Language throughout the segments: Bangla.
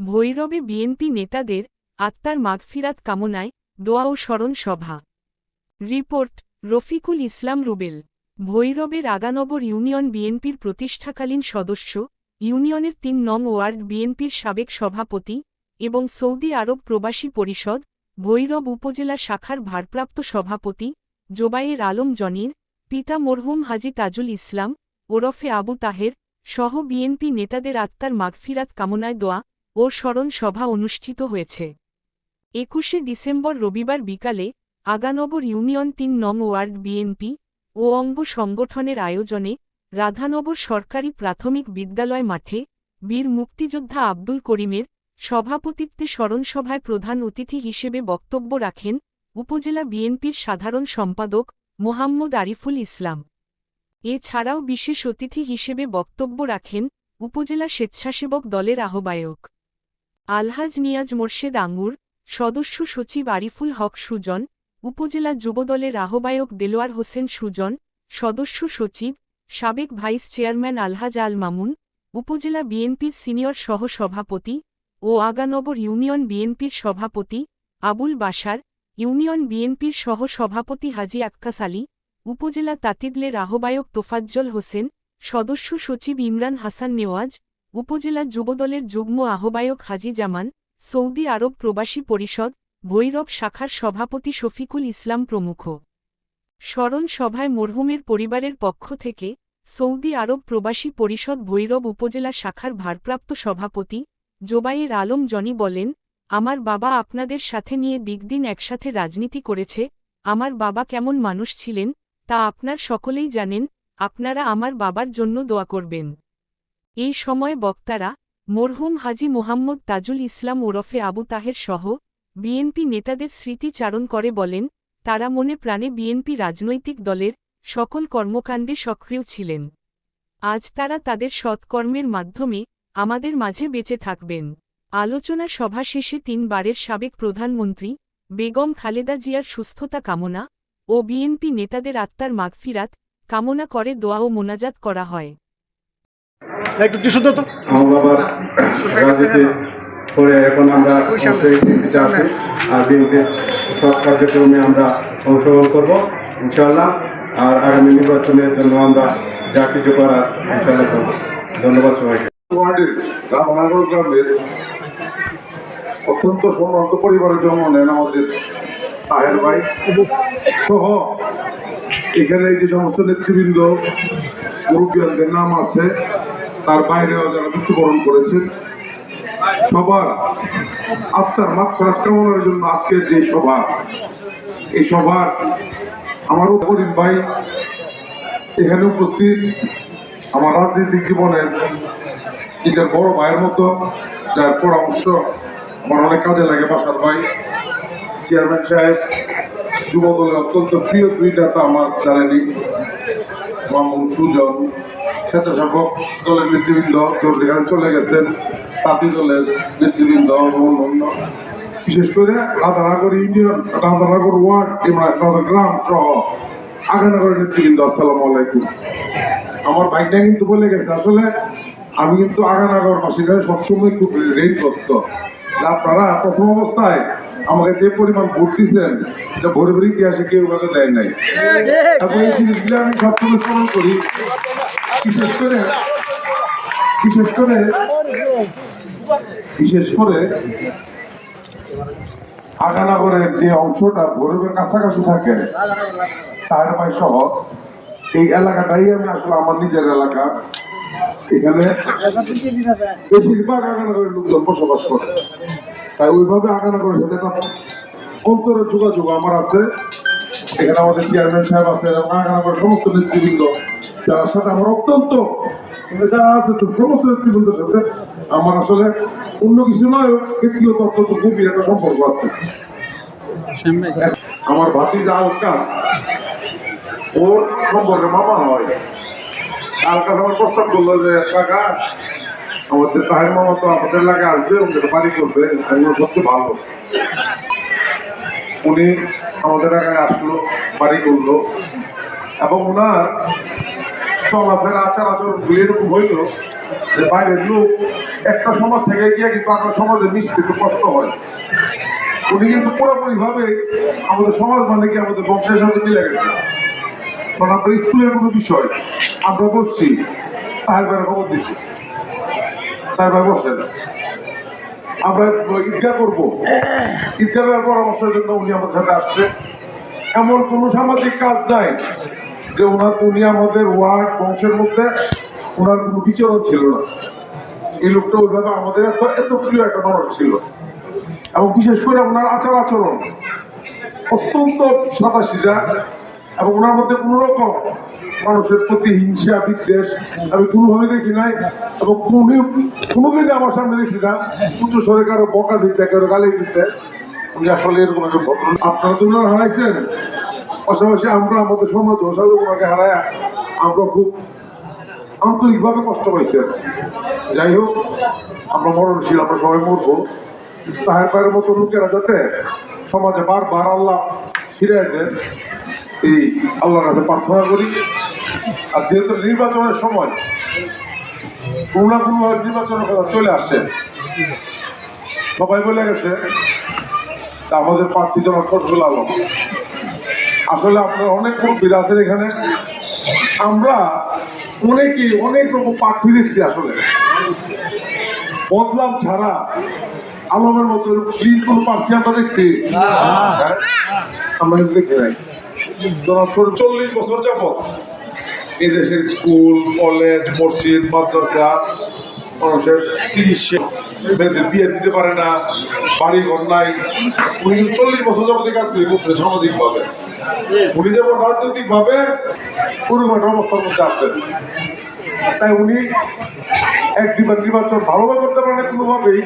ভৈরবে বিএনপি নেতাদের আত্মার মাগফিরাত কামনায় দোয়া ও স্মরণ সভা। রিপোর্ট, রফিকুল ইসলাম রুবেল। ভৈরবের আগানগর ইউনিয়ন বিএনপির প্রতিষ্ঠাকালীন সদস্য, ইউনিয়নের তিন নং ওয়ার্ড বিএনপির সাবেক সভাপতি এবং সৌদি আরব প্রবাসী পরিষদ, ভৈরব উপজেলা শাখার ভারপ্রাপ্ত সভাপতি, জোবায়ের আলম জনির, পিতা মরহুম হাজি তাজুল ইসলাম, ওরফে আবু তাহের সহ বিএনপি নেতাদের আত্মার মাগফিরাত কামনায় দোয়া ও স্মরণ সভা অনুষ্ঠিত হয়েছে। একুশে ডিসেম্বর রবিবার বিকালে আগানগর ইউনিয়ন তিন নং ওয়ার্ড বিএনপি ও অঙ্গ সংগঠনের আয়োজনে রাধানগর সরকারি প্রাথমিক বিদ্যালয় মাঠে বীর মুক্তিযোদ্ধা আব্দুল করিমের সভাপতিত্বে স্মরণসভায় প্রধান অতিথি হিসেবে বক্তব্য রাখেন উপজেলা বিএনপির সাধারণ সম্পাদক মোহাম্মদ আরিফুল ইসলাম। এছাড়াও বিশেষ অতিথি হিসেবে বক্তব্য রাখেন উপজেলা স্বেচ্ছাসেবক দলের আহ্বায়ক। আলহাজ নিয়াজ মোর্শেদ আঙ্গুর, সদস্য সচিব আরিফুল হক সুজন, উপজেলা যুবদলের আহ্বায়ক দেলোয়ার হোসেন সুজন, সদস্য সচিব, সাবেক ভাইস চেয়ারম্যান আলহাজ আল মামুন, উপজেলা বিএনপির সিনিয়র সহ সভাপতি ও আগানগর ইউনিয়ন বিএনপির সভাপতি আবুল বাসার ইউনিয়ন বিএনপির সহ সভাপতি হাজি আক্কাস আলী, উপজেলা তাতিদলের আহ্বায়ক তোফাজ্জল হোসেন, সদস্য সচিব ইমরান হাসান নেওয়াজ উপজেলা যুবদলের যুগ্ম আহ্বায়ক হাজি জামান, সৌদি আরব প্রবাসী পরিষদ, ভৈরব শাখার সভাপতি শফিকুল ইসলাম প্রমুখ। স্মরণ সভায় মরহুমের পরিবারের পক্ষ থেকে সৌদি আরব প্রবাসী পরিষদ ভৈরব উপজেলা শাখার ভারপ্রাপ্ত সভাপতি জোবাইয়ের আলম জনি বলেন, আমার বাবা আপনাদের সাথে নিয়ে দিকদিন একসাথে রাজনীতি করেছে, আমার বাবা কেমন মানুষ ছিলেন, তা আপনার সকলেই জানেন, আপনারা আমার বাবার জন্য দোয়া করবেন। এই সময় বক্তারা, মরহুম হাজি মোহাম্মদ তাজুল ইসলাম ওরফে আবু তাহের সহ বিএনপি নেতাদের স্মৃতিচারণ করে বলেন, তারা মনে প্রাণে বিএনপি রাজনৈতিক দলের সকল কর্মকাণ্ডে সক্রিয় ছিলেন। আজ তারা তাদের সৎকর্মের মাধ্যমে আমাদের মাঝে বেঁচে থাকবেন। আলোচনা সভা শেষে তিনবারের সাবেক প্রধানমন্ত্রী বেগম খালেদা জিয়ার সুস্থতা কামনা ও বিএনপি নেতাদের আত্মার মাগফিরাত কামনা করে দোয়া ও মোনাজাত করা হয়। একটু টিস্যু তো। আমার বাবার রাজনীতি করে এখন আমরা আছি আর বিএনপির সব কার্যক্রমে আমরা অংশগ্রহণ করব ইনশাল্লাহ আর আগামী নির্বাচনের জন্য আমরা যা কিছু করার ইনশাল্লাহ করব। ধন্যবাদ সবাইকে। ওয়ার্ডের রামনগর গ্রামের অত্যন্ত সম্ভ্রান্ত পরিবারের জন্ম নেন আমাদের তাহের ভাই সহ এখানে যে সমস্ত নেতৃবৃন্দ মুরব্বীদের নাম আছে। তার বাইরেও যারা মৃত্যুবরণ করেছেন, সবার আত্মার মাত্রা কামনার জন্য আজকের যে সভা, এই সভার আমারও করিম ভাই এখানে উপস্থিত আমার রাজনৈতিক জীবনের নিজের বড় ভাইয়ের মতো, যার পরামর্শ আমার অনেক কাজে লাগে বাসার ভাই, চেয়ারম্যান সাহেব যুব দলের অত্যন্ত প্রিয় দুই নেতা আমার জানেনি মামুন, সুজন স্বেচ্ছাসেবক দলের নেতৃবৃন্দ যেখানে চলে গেছেন, তাঁতি দলের নেতৃবৃন্দ এবং অন্য বিশেষ করে রাধানগর ইউনিয়ন, রাধানগর ওয়ার্ড, কিংবা রাধা গ্রাম সহ আগানগরের নেতৃবৃন্দ, আসসালামু আলাইকুম। আমার ভাইটা কিন্তু বলে গেছে, আসলে আমি কিন্তু আগানাগর বাসিন্দায় সবসময় খুব ঋণগ্রস্ত। আপনারা প্রথম অবস্থায় আমাকে যে পরিমাণ ভোট দিচ্ছেন এটা ইতিহাসে কেউ কাউকে দেয় নাই। তারপরে এই জিনিসগুলো আমি সবসময় স্মরণ করি। বিশেষ করে বিশেষ করে বিশেষ করে আগানাগরের যে অংশটা ভৈরবের কাছাকাছি থাকে সাহের ভাই সহ, এই এলাকাটাই আমি আসলে আমার নিজের এলাকা। এখানে বেশিরভাগ আগানগরের লোকজন বসবাস করে। তাই ওইভাবে আগানগরের সাথে একটা অন্তরের যোগাযোগ আমার আছে। এখানে আমাদের চেয়ারম্যান সাহেব আছে এবং আগানগরের সমস্ত নেতৃবৃন্দ যার সাথে আমার অত্যন্ত মানে যারা আছে সমস্ত নেতৃবৃন্দের সাথে আমার আসলে অন্য কিছু নয় ব্যক্তিগত অত্যন্ত গভীর একটা সম্পর্ক আছে। আমার ভাতিজা আলকাস ওর সম্পর্কে মামা হয়। আলকাস আমার প্রস্তাব করল যে কাকা আমাদের তাহের মামা তো আমাদের এলাকায় আসবে ওদের বাড়ি করবে বললাম, সবচেয়ে ভালো। উনি আমাদের এলাকায় আসলো বাড়ি করল এবং ওনার চলাফেরা আচার আচরণ এরকম হইল যে বাইরের লোক একটা সমাজ থেকে গিয়ে কিন্তু আপনার সমাজে মিশতে একটু কষ্ট হয়। উনি কিন্তু পুরোপুরি ভাবে আমাদের সমাজ মানে কি আমাদের বংশের সাথে মিলে গেছে। কারণ আপনার স্কুলের কোনো বিষয়। আমরা বসছি, তার বাইরে খবর দিছি। তার বাইরে বসেন আমরা ঈদগাহ করব। ঈদগাহের পরামর্শের জন্য উনি আমাদের সাথে আসছে। এমন কোনো সামাজিক কাজ নাই যে ওনার উনি আমাদের ওয়ার্ড বংশের মধ্যে ওনার কোনো বিচরণ ছিল না। এই লোকটা ওইভাবে আমাদের এত এত প্রিয় একটা মানুষ ছিল। এবং বিশেষ করে ওনার আচার আচরণ অত্যন্ত সাদা সিজা এবং ওনার মধ্যে কোনো রকম মানুষের প্রতি হিংসা, বিদ্বেষ আমি কোনোভাবে দেখি নাই। এবং কোনো কোনোদিন আমার সামনে দেখি না। উচ্চ সরে কারও বকা দিতে কারও গালি দিতে উনি আসলে এরকম একটা আপনারা তো ওনার হারাইছেন। পাশাপাশি আমরা আমাদের সমাজ হোসালে ওনাকে হারায় আমরা খুব আন্তরিকভাবে কষ্ট পাইছি আর যাই হোক, আমরা মরণশীল, আমরা সবাই মরবো। তাহের পায়ের মতো লোকেরা যাতে সমাজে বারবার আল্লাহ ফিরে দেন এই আল্লাহর কাছে প্রার্থনা করি। আর যেহেতু নির্বাচনের সময় কোনো না নির্বাচনের কথা চলে আসছে সবাই বলে গেছে তা আমাদের প্রার্থী জমা ফজল আলম। আসলে আপনারা অনেক মুরব্বীরা আছেন এখানে। আমরা অনেকেই অনেক রকম প্রার্থী দেখছি আসলে। বদলাম ছাড়া আলমের মতো ক্লিন কোনো প্রার্থী আমরা দেখছি? হ্যাঁ? আমরা দেখি নাই। চল্লিশ বছর যাবৎ এদেশের দেশের স্কুল, কলেজ, মসজিদ, মাদ্রাসা মানুষের চিকিৎসা বিয়ে দিতে পারে না বাড়ি ঘর নাই। উনি চল্লিশ বছর যাবত কাজগুলি করছে সামাজিক ভাবে উনি যেমন রাজনৈতিকভাবে পুরো ওরকম একটা অবস্থার মধ্যে আছেন। তাই উনি একদিবার নির্বাচন ভালোভাবে করতে পারেন কোনোভাবেই।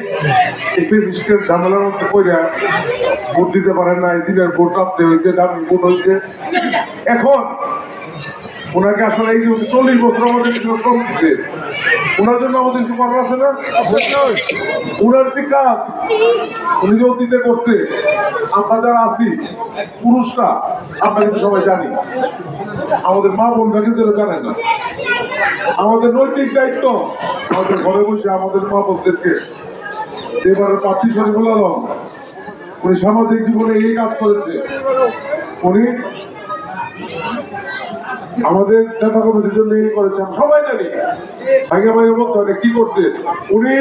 এই ফেসিস্টের ঝামেলার মধ্যে পড়ে ভোট দিতে পারেন না এই দিনের ভোট আপনি হয়েছে ডান ভোট হয়েছে। এখন ওনাকে আসলে এই চল্লিশ বছর আমাদের শ্রম দিতে ওনার জন্য আমাদের কিছু করার আছে না? ওনার যে কাজ, উনি যে অতীতে করতে আমরা যারা আছি, পুরুষরা, আমরা কিন্তু সবাই জানি, আমাদের মা বোনরা কিন্তু জানে না। আমাদের নৈতিক দায়িত্ব, আমাদের ঘরে বসে আমাদের মা বোনদেরকে এবারে প্রার্থী শরীফুল আলম, উনি সামাজিক জীবনে এই কাজ করেছে। উনি আমাদের নেতা কমিটির জন্য এই করেছে সবাই জানি। ভাগে ভাগে বলতে হয় কি করছে? উনি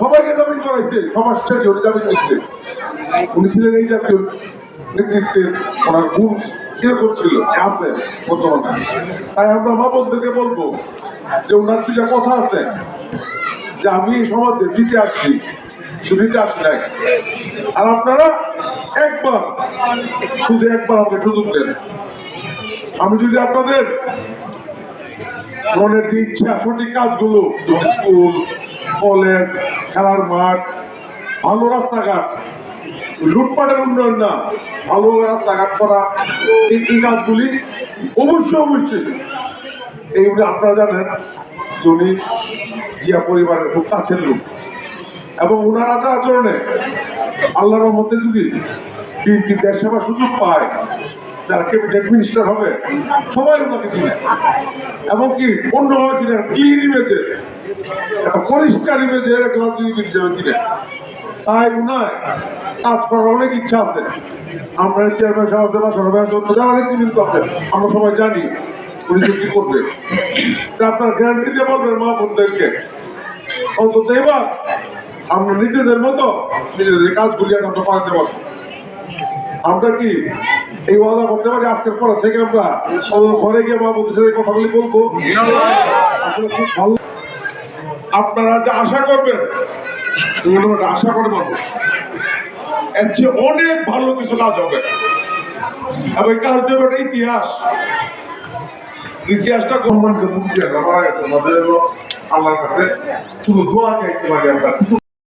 সবাইকে জামিন করাইছে সবার শেষে উনি জামিন দিচ্ছে উনি ছিলেন এই জাতীয় নেতৃত্বের ওনার গুণ এরকম ছিল আছে বর্তমানে। তাই আমরা মা বোনদেরকে বলব যে ওনার দুটা কথা আছে, যে আমি সমাজে দিতে আসছি শুধু দিতে আসি নাই। আর আপনারা একবার, শুধু একবার আমাকে সুযোগ দেন। আমি যদি আপনাদের মনের যে ইচ্ছা, সঠিক কাজগুলো স্কুল, কলেজ, খেলার মাঠ, ভালো রাস্তাঘাট, লুটপাটের উন্নয়ন না, ভালো রাস্তাঘাট করা, এই কাজগুলি অবশ্যই অবশ্যই এইগুলি আপনারা জানেন যে উনি জিয়া পরিবারের খুব কাছের লোক এবং ওনার আচার আচরণে আল্লাহর মধ্যে যদি বিএনপি দেশ সেবার সুযোগ পায় যারা ক্যাবিনেট মিনিস্টার হবে সবাই ওনাকে চিনে এমনকি অন্যভাবে চিনে ক্লিন ইমেজে একটা পরিষ্কার ইমেজে হিসেবে চিনে। তাই উনার কাজ করার অনেক ইচ্ছা আছে। আমরা চেয়ারম্যান সাহেব দেবা সরকার জন্য যারা নেতৃবৃন্দ আছে, আমরা সবাই জানি উনি যে কি করবে। আপনার গ্যারান্টি দিয়ে বলবেন মা অন্তত এবার আমরা নিজেদের মতো নিজেদের কাজগুলি এখন করাতে পারব। আমরা কি এই ওয়াদা করতে পারি, আজকের পরে থেকে আমরা ঘরে গিয়ে মা বোনদের সাথে কথাগুলি বলব। খুব ভালো। আপনারা যে আশা করবেন আশা করে পাবো এর চেয়ে অনেক ভালো কিছু কাজ হবে। এবং একটা ইতিহাস। ইতিহাসটা গভর্নমেন্টকে হবে আমার কাছে আল্লাহর কাছে শুধু দোয়া চাইতে পারি আমরা।